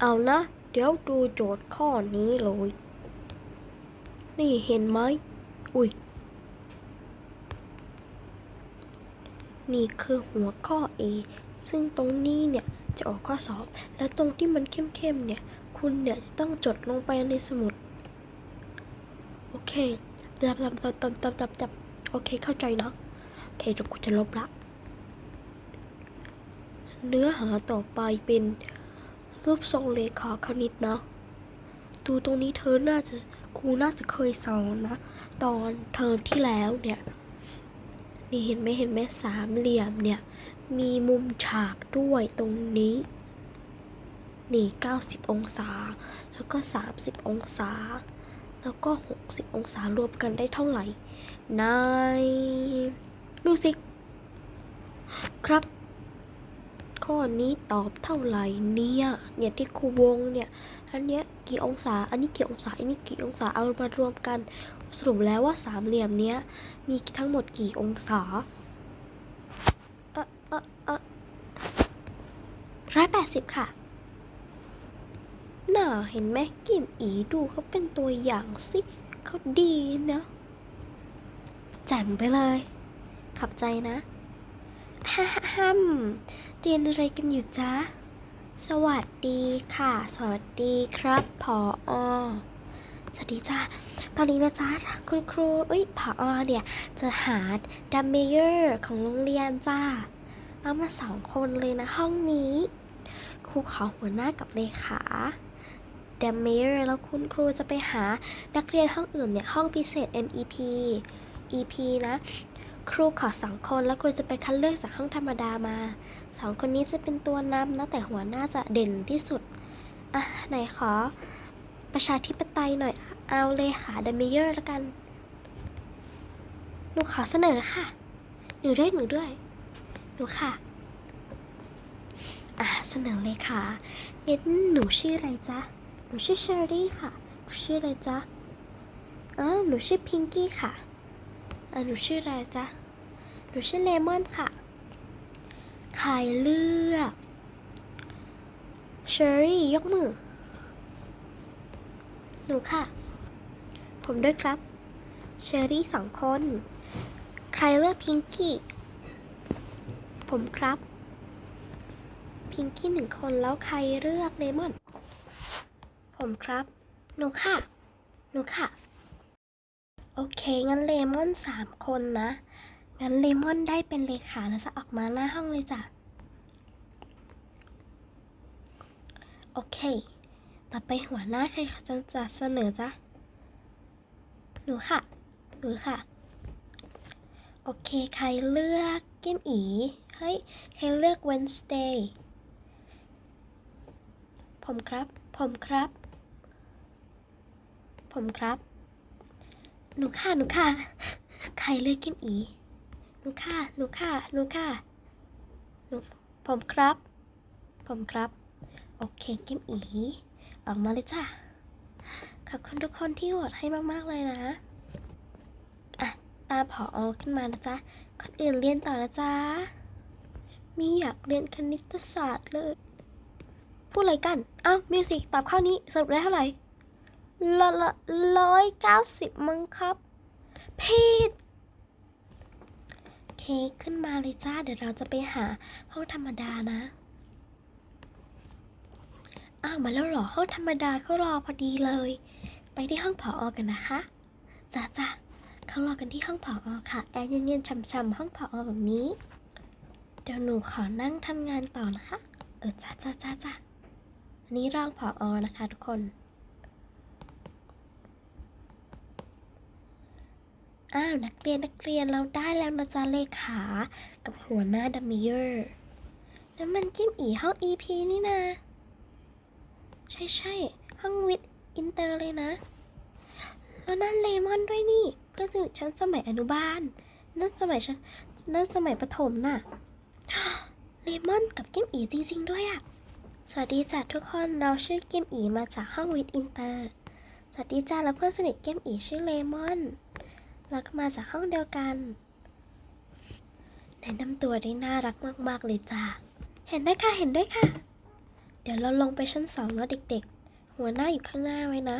เอานะ เดี๋ยวดูโจทย์ข้อนี้เลย นี่เห็นไหม อุ้ย นี่คือหัวข้อ A ซึ่งตรงนี้เนี่ยจะออกข้อสอบ และตรงที่มันเข้มๆเนี่ย คุณเนี่ยจะต้องจดลงไปในสมุด โอเค จับจับจับจับจับจับจับโอเค เข้าใจนะโอเคเดี๋ยวกูจะลบละ เนื้อหาต่อไปเป็น รูปทรงเลขาคณิตนะ ดูตรงนี้เธอน่าจะครูน่าจะเคยสอนนะ ตอนเทอมที่แล้วเนี่ย นี่เห็นไหมเห็นไหมสามเหลี่ยมเนี่ย มีมุมฉากด้วยตรงนี้ นี่ 90 องศา แล้วก็ 30 องศา แล้วก็ 60 องศารวมกันได้เท่าไหร่ในมิวสิกครับ ข้อนี้ตอบเท่าไหร่เนี่ยเนี่ยที่ครูวงเนี่ยอันเนี้ยกี่องศา อันนี้กี่องศา อันนี้กี่องศา เอามารวมกัน สรุปแล้วว่าสามเหลี่ยมเนี้ยมีทั้งหมดกี่องศาเออเออเออร้อยแปดสิบค่ะน่าเห็นไหมกิมอีดูเขาเป็นตัวอย่างสิเขาดีนะแจ่มไปเลย ขับใจนะ ฮ่าฮ่มเรียนอะไรกันอยู่จ๊ะ สวัสดีค่ะ สวัสดีครับผออสวัสดีจ้าตอนนี้นะจ๊ะคุณครูเอ้ยผออเนี่ย จะหาดัมเมเยอร์ของโรงเรียนจ้า เอามาสองคนเลยนะห้องนี้ ครูขอหัวหน้ากับเลขาดัมเมเยอร์แล้วคุณครูจะไปหานักเรียนห้องอื่นเนี่ย ห้องพิเศษ MEP EP นะ ครูขอสองคนแล้วครูจะไปคัดเลือกจากห้องธรรมดามาสองคนนี้จะเป็นตัวนำนะแต่หัวหน้าจะเด่นที่สุดอะไหนขอประชาธิปไตยหน่อยเอาเลยค่ะเดมเมเยอร์ล้วกัน หนูขอเสนอค่ะ หนูด้วยหนูด้วย หนูค่ะ อะเสนอเลยค่ะงั้นหนูชื่ออะไรจ๊ะ หนูชื่อเชอรี่ค่ะ หนูชื่ออะไรจ๊ะอ๋อหนูชื่อพิงกี้ค่ะ อะหนูชื่ออะไรจ๊ะ หนูชื่อเลมอนค่ะ ใครเลือกเชอรี่ยกมือ หนูค่ะ ผมด้วยครับ เชอรี่สองคน ใครเลือกพิงกี้ ผมครับ พิงกี้หนึ่งคนแล้วใครเลือกเลมอน ผมครับ หนูค่ะ หนูค่ะ โอเค งั้นเลมอนสามคนนะ งั้นเลมอนได้เป็นเลขาแล้วจะออกมาหน้าห้องเลยจ้ะ โอเค ต่อไปหัวหน้าใครจะจะเสนอจ๊ะหนูค่ะ หนูค่ะ โอเค ใครเลือกเกมอีเฮ้ย ใครเลือก Wednesday ผมครับ ผมครับ ผมครับ หนูค่ะหนูค่ะใครเลือกเกมอี หนูค่ะหนูค่ะหนูค่ะหนูผมครับ ผมครับ โอเคเกมอี ออกมาเลยจ้ะขอบคุณทุกคนที่โหวตให้มาก ๆ เลยนะอะตามผออขึ้นมานะจ๊ะคนอื่นเรียนต่อนะจ๊ะมีอยากเรียนคณิตศาสตร์เลย พูดอะไรกัน อ้าวมิวสิกตอบข้อนี้สรุปได้เท่าไหร่ ร้อยเก้าสิบมั้งครับผิดโอเคขึ้นมาเลยจ้า เดี๋ยวเราจะไปหาห้องธรรมดานะ อ้าวมาแล้วหรอ ห้องธรรมดาก็รอพอดีเลย ไปที่ห้องผออกันนะคะ จ้าจ้าเขารอกันที่ห้องผออค่ะ แอร์เย็นๆช่ำๆห้องผออแบบนี้ เดี๋ยวหนูขอนั่งทำงานต่อนะคะ เออจ้าจ้าจ้าจ้าอันนี้รองผออนะคะทุกคน อ้าวนักเรียนนักเรียนเราได้แล้วนะจ๊ะเลขา กับหัวหน้าดัมเมเยอร์แล้วมันกิมอีห้อง EP นี่นาใช่ใช่ห้องวิทย์อินเตอร์เลยนะ แล้วนั่นเลมอนด้วยนี่เพื่อนสนิทฉันสมัยอนุบาล นั่นสมัยฉันนั่นสมัยประถมน่ะ เลมอนกับกิมอีจริงๆด้วยอะ สวัสดีจ้ะทุกคนเราชื่อกิมอีมาจากห้องวิทย์อินเตอร์ สวัสดีจ้าแล้วเพื่อนสนิทกิมอีชื่อเลมอน เราก็มาจากห้องเดียวกัน แนะนำตัวได้น่ารักมาก ๆ เลยจ้าเห็นด้วยค่ะ เห็นด้วยค่ะ เดี๋ยวเราลงไปชั้นสองแล้วเด็ก ๆ หัวหน้าอยู่ข้างหน้าไว้นะ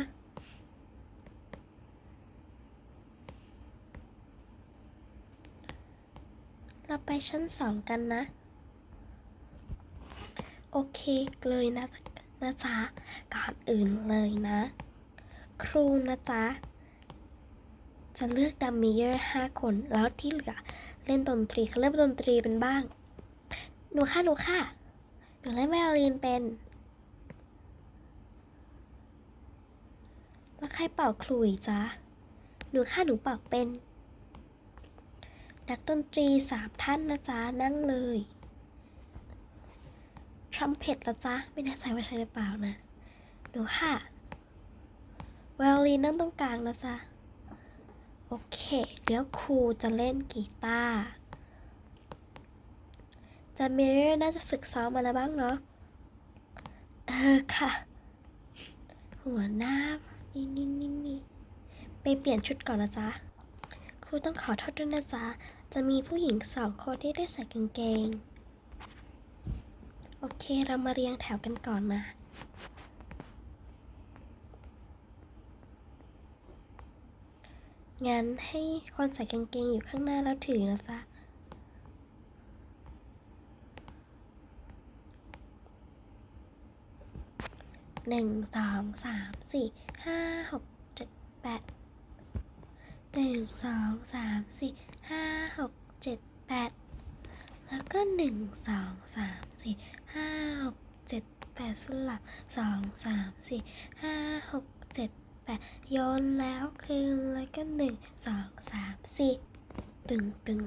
เราไปชั้นสองกันนะ โอเคเลยนะนะจ๊ะก่อนอื่นเลยนะ ครูนะจ๊ะ จะเลือกดัมเมเยอร์ห้าคน แล้วที่เหลือเล่นดนตรีเขาเล่นดนตรีเป็นบ้าง หนูค่ะหนูค่ะหนูเล่นไวโอลินเป็น แล้วใครเป่าขลุยจ๊ะ หนูค่ะหนูเป่าเป็น นักดนตรีสามท่านนะจ๊ะ นั่งเลยทรัมเป็ตละจ๊ะ ไม่แน่ใจว่าใช่หรือเปล่านะ หนูค่ะไวโอลินนั่งตรงกลางนะจ๊ะ เค เดี๋ยวครูจะเล่นกีตาร์แต่เมเรน่าจะฝึกซ้อมมาแล้วบ้างเนาะ เออค่ะ หัวหน้า นี่นี่นี่นี่ไปเปลี่ยนชุดก่อนนะจ๊ะ ครูต้องขอโทษด้วยนะจ๊ะ จะมีผู้หญิงสองคนที่ได้ใส่กางเกง โอเค เรามาเรียงแถวกันก่อนนะ งั้นให้คนใส่กางเกงอยู่ข้างหน้าแล้วถือนะจ๊ะหนึ่งสองสามสี่ห้าหกเจ็ดแปดหนึ่งสองสามสี่ห้าหกเจ็ดแปดแล้วก็หนึ่งสองสามสี่ห้าหกเจ็ดแปดสลับสองสามสี่ห้าหกเจ็ด แปดโยนแล้วคืนแล้วก็หนึ่งสองสามสี่ตึงตึง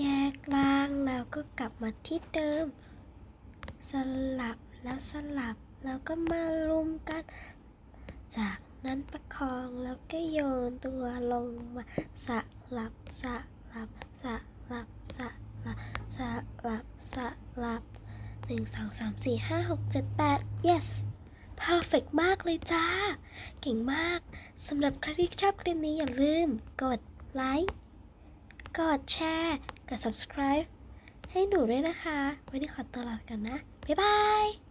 แยกล่างแล้วก็กลับมาที่เดิม สลับแล้วสลับแล้วก็มาลุมกันจาก นั้นประคองแล้วก็โยนตัวลงมาสลับสลับสลับสลับสลับสลับหนึ่งสองสามสี่ห้าหกเจ็ดแปด yes perfect มากเลยจ้า เก่งมากสำหรับใครที่ชอบคลิปนี้อย่าลืม กดไลค์กดแชร์กด subscribe ให้หนูด้วยนะคะ วันนี้ขอตัวลาไปก่อนนะ บ๊ายบาย